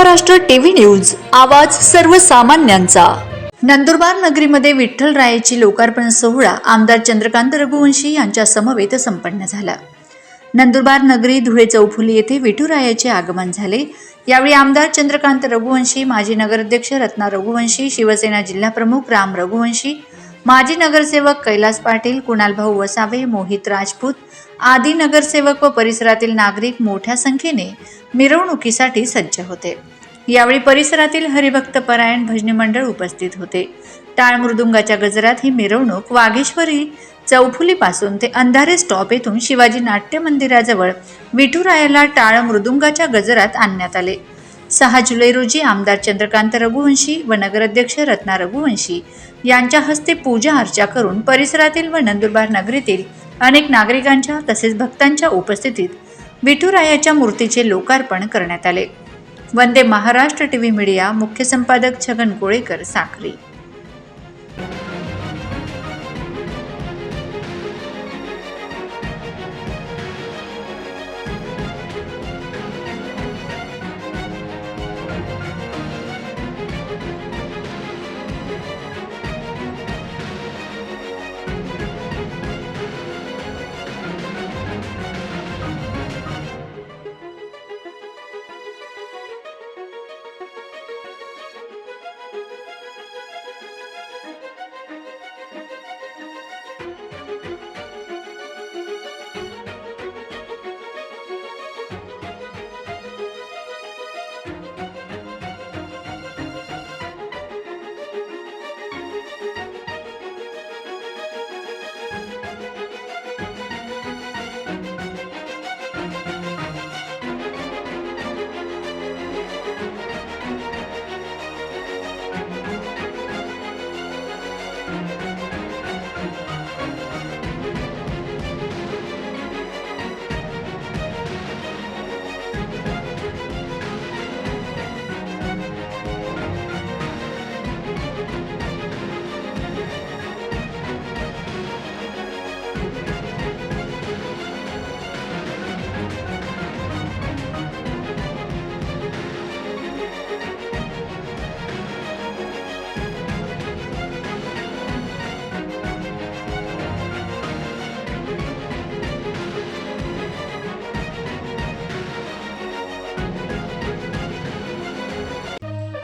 Maharashtra TV news आवाज सर्वसामान्यांचा. नंदुरबार नगरीमध्ये विठ्ठलरायाची लोकार्पण सोहळा आमदार चंद्रकांत रघुवंशी यांच्या समवेत संपन्न झाला. नंदुरबार नगरी धुळे चौफुली येथे विठुरायाचे आगमन झाले. यावेळी आमदार चंद्रकांत रघुवंशी माजी नगराध्यक्ष रत्ना रघुवंशी शिवसेना जिल्हाप्रमुख राम रघुवंशी माजी नगरसेवक कैलास पाटील कुणालभाऊ वसावे मोहित राजपूत आदी नगरसेवक व परिसरातील नागरिक मोठ्या संख्येने मिरवणुकीसाठी सज्ज होते. यावेळी परिसरातील हरिभक्त परायण भजनी मंडळ उपस्थित होते. टाळ मृदुंगाच्या गजरात ही मिरवणूक वाघेश्वरी चौफुलीपासून ते अंधारे स्टॉप येथून शिवाजी नाट्य मंदिराजवळ विठुरायाला टाळ मृदुंगाच्या गजरात आणण्यात आले. सहा जुलै रोजी आमदार चंद्रकांत रघुवंशी व नगराध्यक्ष रत्ना रघुवंशी यांच्या हस्ते पूजा अर्चा करून परिसरातील व नंदुरबार नगरीतील अनेक नागरिकांच्या तसेच भक्तांच्या उपस्थितीत विठुरायाच्या मूर्तीचे लोकार्पण करण्यात आले. वंदे महाराष्ट्र टीव्ही मीडिया मुख्य संपादक Chhagan Kolekar